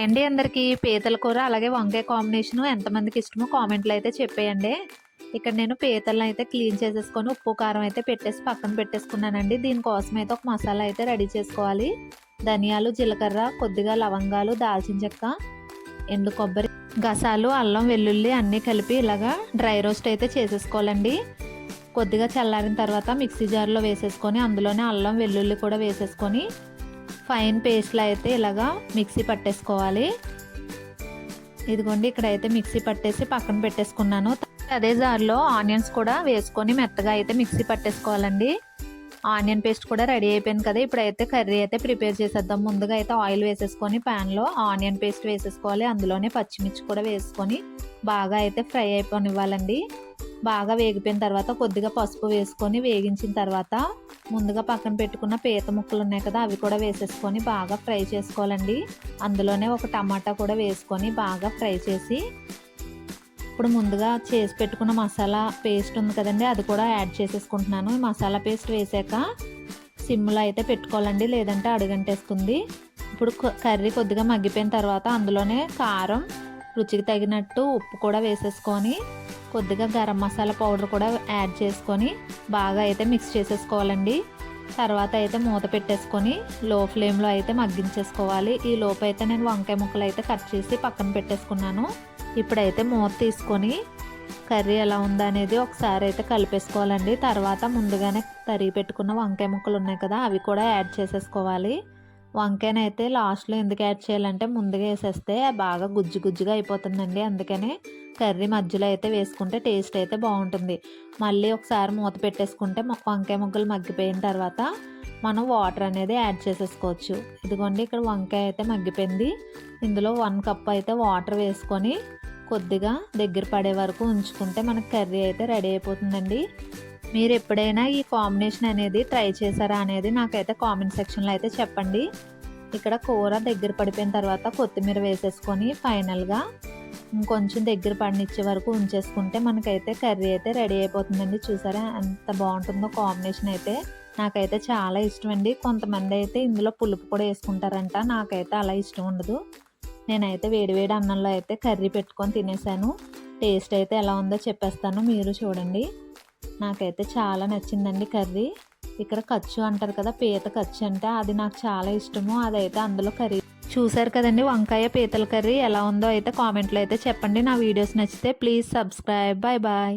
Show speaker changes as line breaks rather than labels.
అండి అందరికీ పీతల కూర అలాగే వంకాయ కాంబినేషన్ ఎంతమందికి ఇష్టమో కామెంట్లు అయితే చెప్పేయండి. ఇక్కడ నేను పీతలను అయితే క్లీన్ చేసేసుకొని ఉప్పు కారం అయితే పెట్టేసి పక్కన పెట్టేసుకున్నానండి. దీనికోసం అయితే ఒక మసాలా అయితే రెడీ చేసుకోవాలి. ధనియాలు జీలకర్ర కొద్దిగా లవంగాలు దాల్చిన చెక్క ఎండు కొబ్బరి గసాలు అల్లం వెల్లుల్లి అన్నీ కలిపి ఇలాగా డ్రై రోస్ట్ అయితే చేసేసుకోవాలండి. కొద్దిగా చల్లారిన తర్వాత మిక్సీ జార్లో వేసేసుకొని అందులోనే అల్లం వెల్లుల్లి కూడా వేసేసుకొని ఫైన్ పేస్ట్లో అయితే ఇలాగా మిక్సీ పట్టేసుకోవాలి. ఇదిగోండి ఇక్కడ అయితే మిక్సీ పట్టేసి పక్కన పెట్టేసుకున్నాను. అదే జార్లో ఆనియన్స్ కూడా వేసుకొని మెత్తగా అయితే మిక్సీ పట్టేసుకోవాలండి. ఆనియన్ పేస్ట్ కూడా రెడీ అయిపోయింది కదా ఇప్పుడైతే కర్రీ అయితే ప్రిపేర్ చేసేద్దాం. ముందుగా అయితే ఆయిల్ వేసేసుకొని ప్యాన్లో ఆనియన్ పేస్ట్ వేసేసుకోవాలి. అందులోనే పచ్చిమిర్చి కూడా వేసుకొని బాగా అయితే ఫ్రై అయిపోనివ్వాలండి. బాగా వేగిపోయిన తర్వాత కొద్దిగా పసుపు వేసుకొని వేగించిన తర్వాత ముందుగా పక్కన పెట్టుకున్న పీత ముక్కలు ఉన్నాయి కదా అవి కూడా వేసేసుకొని బాగా ఫ్రై చేసుకోవాలండి. అందులోనే ఒక టమాటా కూడా వేసుకొని బాగా ఫ్రై చేసి ఇప్పుడు ముందుగా చేసి పెట్టుకున్న మసాలా పేస్ట్ ఉంది కదండి అది కూడా యాడ్ చేసేసుకుంటున్నాను. మసాలా పేస్ట్ వేసాక సిమ్లో అయితే పెట్టుకోవాలండి లేదంటే అడుగంటేస్తుంది. ఇప్పుడు కర్రీ కొద్దిగా మగ్గిపోయిన తర్వాత అందులోనే కారం రుచికి తగినట్టు ఉప్పు కూడా వేసేసుకొని కొద్దిగా గరం మసాలా పౌడర్ కూడా యాడ్ చేసుకొని బాగా అయితే మిక్స్ చేసేసుకోవాలండి. తర్వాత అయితే మూత పెట్టేసుకొని లో ఫ్లేమ్లో అయితే మగ్గించేసుకోవాలి. ఈ లోపు అయితే నేను వంకాయ ముక్కలు అయితే కట్ చేసి పక్కన పెట్టేసుకున్నాను. ఇప్పుడైతే మూత తీసుకొని కర్రీ ఎలా ఉందనేది ఒకసారి అయితే కలిపేసుకోవాలండి. తర్వాత ముందుగానే తరిగి పెట్టుకున్న వంకాయ ముక్కలు ఉన్నాయి కదా అవి కూడా యాడ్ చేసేసుకోవాలి. వంకాయనైతే లాస్ట్లో ఎందుకు యాడ్ చేయాలంటే ముందుగా వేసేస్తే బాగా గుజ్జు గుజ్జుగా అయిపోతుందండి. అందుకనే కర్రీ మధ్యలో అయితే వేసుకుంటే టేస్ట్ అయితే బాగుంటుంది. మళ్ళీ ఒకసారి మూత పెట్టేసుకుంటే వంకాయ ముక్కలు మగ్గిపోయిన తర్వాత మనం వాటర్ అనేది యాడ్ చేసేసుకోవచ్చు. ఇదిగోండి ఇక్కడ వంకాయ అయితే మగ్గిపోయింది. ఇందులో వన్ కప్ అయితే వాటర్ వేసుకొని కొద్దిగా దగ్గర పడే వరకు ఉంచుకుంటే మనకు కర్రీ అయితే రెడీ అయిపోతుందండి. మీరు ఎప్పుడైనా ఈ కాంబినేషన్ అనేది ట్రై చేశారా అనేది నాకైతే కామెంట్ సెక్షన్లో అయితే చెప్పండి. ఇక్కడ కూర దగ్గర పడిపోయిన తర్వాత కొత్తిమీర వేసేసుకొని ఫైనల్గా ఇంకొంచెం దగ్గర పడినిచ్చే వరకు ఉంచేసుకుంటే మనకైతే కర్రీ అయితే రెడీ అయిపోతుందండి. చూసారా ఎంత బాగుంటుందో కాంబినేషన్ అయితే. నాకైతే చాలా ఇష్టం అండి. కొంతమంది అయితే ఇందులో పులుపు కూడా వేసుకుంటారంట. నాకైతే అలా ఇష్టం ఉండదు. నేనైతే వేడివేడి అన్నంలో అయితే కర్రీ పెట్టుకొని తినేసాను. టేస్ట్ అయితే ఎలా ఉందో చెప్పేస్తాను. మీరు చూడండి. నాకైతే చాలా నచ్చిందండి కర్రీ. ఇక్కడ ఖర్చు అంటారు కదా పీత ఖర్చు అంటే అది నాకు చాలా ఇష్టము. అదైతే అందులో కర్రీ. చూసారు కదండి వంకాయ పీతల కర్రీ ఎలా ఉందో అయితే కామెంట్లో అయితే చెప్పండి. నా వీడియోస్ నచ్చితే ప్లీజ్ సబ్స్క్రైబ్. Bye bye